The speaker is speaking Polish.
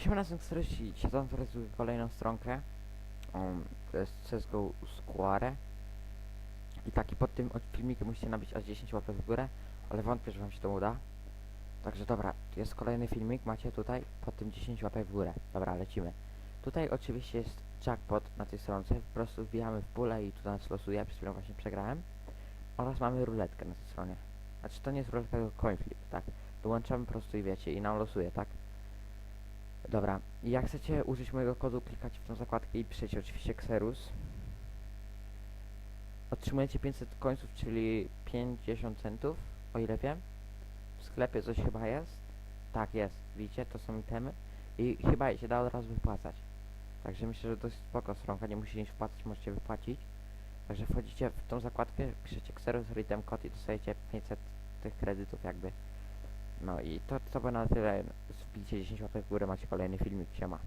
Siema na Xerox i dzisiaj zaprezentuję kolejną stronkę. Um, to jest CSGO Square. I taki pod tym filmikiem musicie nabić aż 10 łapek w górę, ale wątpię, że wam się to uda. Także dobra, tu jest kolejny filmik, macie tutaj pod tym 10 łapek w górę. Dobra, lecimy. Tutaj oczywiście jest jackpot na tej stronce, po prostu wbijamy w pulę i tu nas losuje, przed chwilą właśnie przegrałem. Oraz mamy ruletkę na tej stronie. Znaczy to nie jest ruletka, tylko coin flip, tak? Dołączamy po prostu i wiecie, i nam losuje, tak? Dobra, jak chcecie użyć mojego kodu, klikacie w tą zakładkę i piszecie oczywiście Xerus. Otrzymujecie 500 końców, czyli 50 centów, o ile wiem. W sklepie coś chyba jest. Tak, jest. Widzicie, to są itemy. I chyba się da od razu wypłacać. Także myślę, że dość spoko stronka, nie musicie nic wpłacać, możecie wypłacić. Także wchodzicie w tą zakładkę, piszecie Xerus, redeem code i dostajecie 500 tych kredytów jakby. No i to, to by na tyle. Wbijcie 10 łapek w górę, macie kolejny filmik, siema.